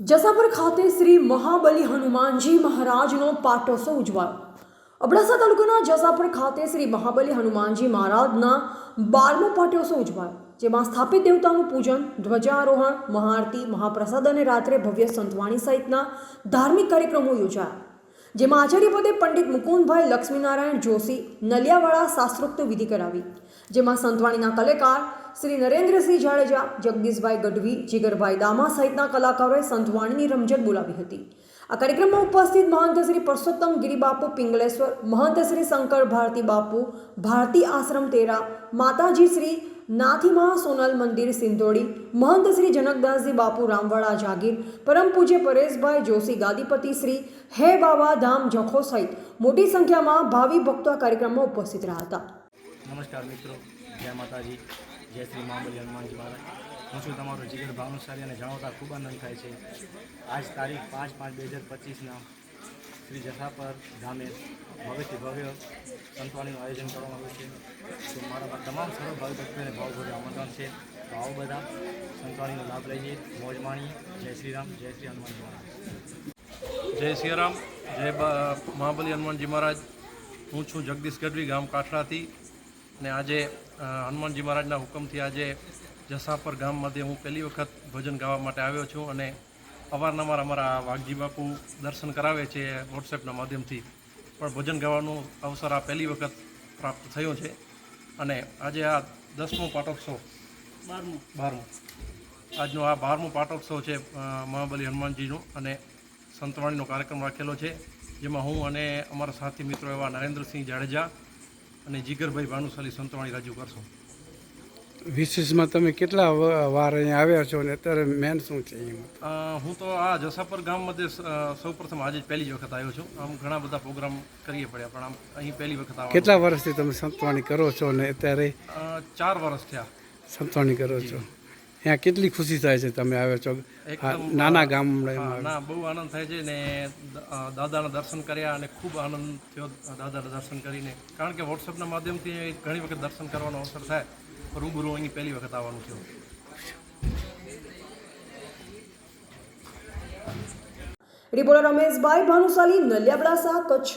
જસાપર ખાતે શ્રી મહાબલી હનુમાનજી મહારાજનો પાટોત્સવ ઉજવાયો. અબડાસા તાલુકાના જસાપુર ખાતે શ્રી મહાબલી હનુમાનજી મહારાજના બારમો પાટોત્સવ ઉજવાયો, જેમાં સ્થાપિત દેવતાનું પૂજન, ધ્વજારોહણ, મહાઆરતી, મહાપ્રસાદ અને રાત્રે ભવ્ય સંતવાણી સહિતના ધાર્મિક કાર્યક્રમો યોજાયા. જેમાં આચાર્ય પદે પંડિત મુકુંદભાઈ લક્ષ્મીનારાયણ જોશી નલિયાવાળા શાસ્ત્રોક્ત વિધિ કરાવી, જેમાં સંતવાણીના કલાકાર શ્રી નરેન્દ્રસિંહ જાડેજા, જગદીશભાઈ ગઢવી, જીગરભાઈ દામા સહિતના કલાકારોએ સંતવાણીની રમઝટ બોલાવી હતી. આ કાર્યક્રમમાં ઉપસ્થિત મહંત શ્રી પરસોત્તમ ગિરિબાપુ પિંગલેશ્વર, મહંત શ્રી શંકર ભારતી બાપુ, ભારતી આશ્રમ તેરા, માતાજી શ્રી નાથીમા સોનલ મંદિર સિંધોડી, મહંત શ્રી જનકદાસજી બાપુ રામવાડા જાગીર, પરમ પૂજ્ય પરેશભાઈ જોશી ગાદીપતિ શ્રી હે બાબા ધામ જખો સહિત મોટી સંખ્યામાં ભાવિ ભક્તો આ કાર્યક્રમમાં ઉપસ્થિત રહ્યા હતા. નમસ્કાર મિત્રો, જય માતાજી. જય શ્રી મહાબલી હનુમાનજી મહારાજ. હું છું તમારો જીગર ભાવનસારી અને જાણવતા ખૂબ આનંદ થાય છે. આજ તારીખ પાંચ પાંચ બે હજાર પચીસના શ્રી જથાપર ધામે ભવ્યથી ભવ્ય સંતવાણીનું આયોજન કરવામાં આવ્યું છે. તો મારા તમામ સર્વ ભાવિ ભક્તોને ભાવભર્યું આમંત્રણ છે. તો આવો બધા સંતવાણીનો લાભ લઈએ. મોજ માણીએ. જય શ્રી રામ, જય શ્રી હનુમાનજી મહારાજ. જય સિયારામ, જય બા- મહાબલી હનુમાનજી મહારાજ. હું છું જગદીશ ગઢવી, ગામ કાઠડાથી ને આજે હનુમાનજી મહારાજના હુકમથી આજે જસાપર ગામમાંથી હું પહેલી વખત ભજન ગાવા માટે આવ્યો છું અને અવારનવાર અમારા વાઘજી બાપુ દર્શન કરાવે છે વોટ્સએપના માધ્યમથી. પણ ભજન ગાવાનો અવસર આ પહેલી વખત પ્રાપ્ત થયો છે અને આજે આ દસમો પાટોત્સવ. બારમો. બારમું. આજનો આ બારમો પાટોત્સવ છે મહાબલી હનુમાનજીનો અને સંતવાણીનો કાર્યક્રમ રાખેલો છે જેમાં હું અને અમારા સાથી મિત્રો એવા નરેન્દ્રસિંહ જાડેજા અને જીગરભાઈ ભાનુશાલી સંતવાણી રાજુ કરશો. વિશેષમાં તમે કેટલા વાર અહીંયા આવ્યા છો અને અત્યારે મેન શું છે એમાં? હું તો આ જસાપર ગામમાં સૌ પ્રથમ આજે જ પહેલી વખત આવ્યો છું. આમ ઘણા બધા પ્રોગ્રામ કરીએ પડ્યા પણ આમ અહીં પહેલી વખત કેટલા વર્ષથી તમે સંતવાણી કરો છો અને અત્યારે ચાર વર્ષ થયા. સંતવાણી કરો છો? અહીંયા કેટલી ખુશી થાય છે તમે આવ્યા છો? નાના ગામ ના બહુ આનંદ થાય છે ને દાદાના દર્શન કર્યા અને ખૂબ આનંદ થયો દાદાના દર્શન કરીને. કારણ કે વોટ્સઅપના માધ્યમથી ઘણી વખત દર્શન કરવાનો અવસર થાય રૂબરૂ અહીં પહેલી વખત આવવાનું થયું. રિપોર્ટર રમેશભાઈ ભાનુશાલી નલિયાબડાસા કચ્છ.